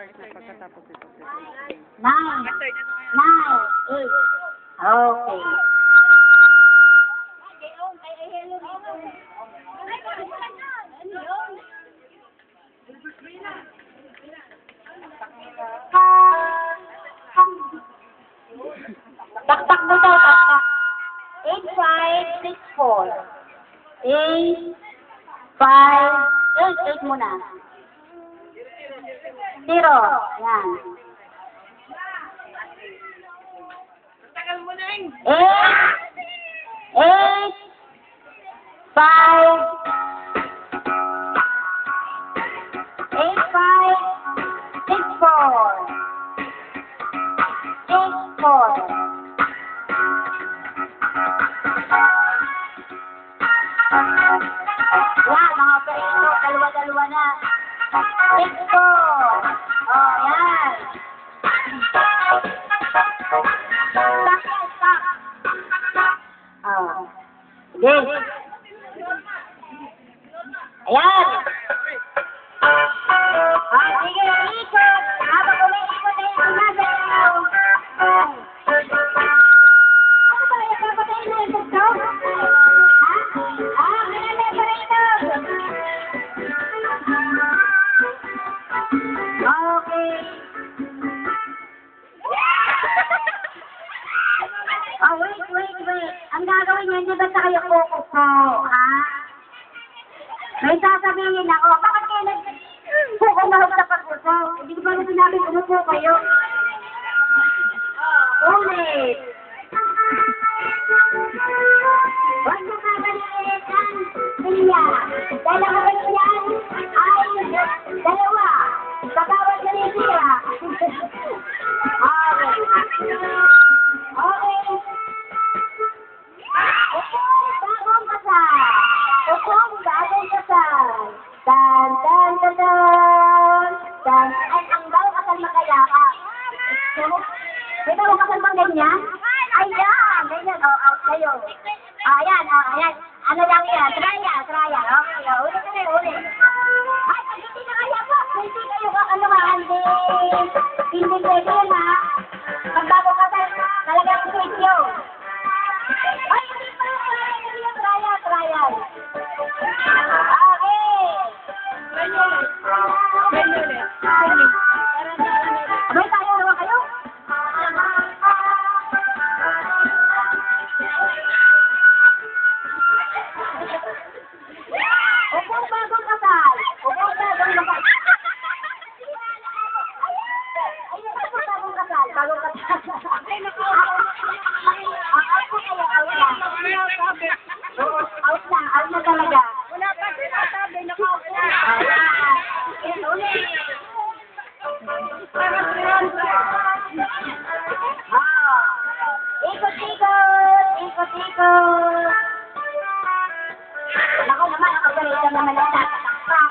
start na pagkatapos ito. Nine. Nine. Eight. Okay. Taktak mo daw, taktak. Eight, five, six, four. Eight, five, eight, eight muna. Zero. Yan. Eight, eight, five, eight, five, six, four. Six, four. Yan, mga perito, dalawa-dalawa na. Six, four. Oh, yan. Stop stop. Oh. Sige. Ayan. Wait, wait. Ang gagawin niyo, hindi ba sa kayo kukupo, ha? May sasabihin ako, bakit kayo nag... Kuko mahal sa pagkuko? Hindi ko ba na sinabi umupo kayo? Ulit. Huwag mo kabalikin ang silya. Dahil ang kabalikan ay dalawa. Sa bawat. Okay. Okay. May bagong kasal bang ganyan? Ayan, ganyan. O, out kayo. Ayan, ah, ayan. Ano lang yan? Trial, trial. Okay, o, ulit na ulit. Ay, pag hindi na kaya po. Hindi kayo, ano ba, hindi. Pwede yun, ha? Pag bago kasal, talagang yun. Ay, hindi pa. Hindi yung trial, trial. Okay. Abay, Upong bagong kasal. Upong bagong kasal. Ayun, upong bagong kasal. Bagong kasal. Ang out po kayo, out lang. Out lang, out na talaga. Wala pa sinasabi, nakaupo. Ayan. Yan, ulit. Ah. Ikot-ikot, ikot-ikot. Ako ganito naman ang tatakpak.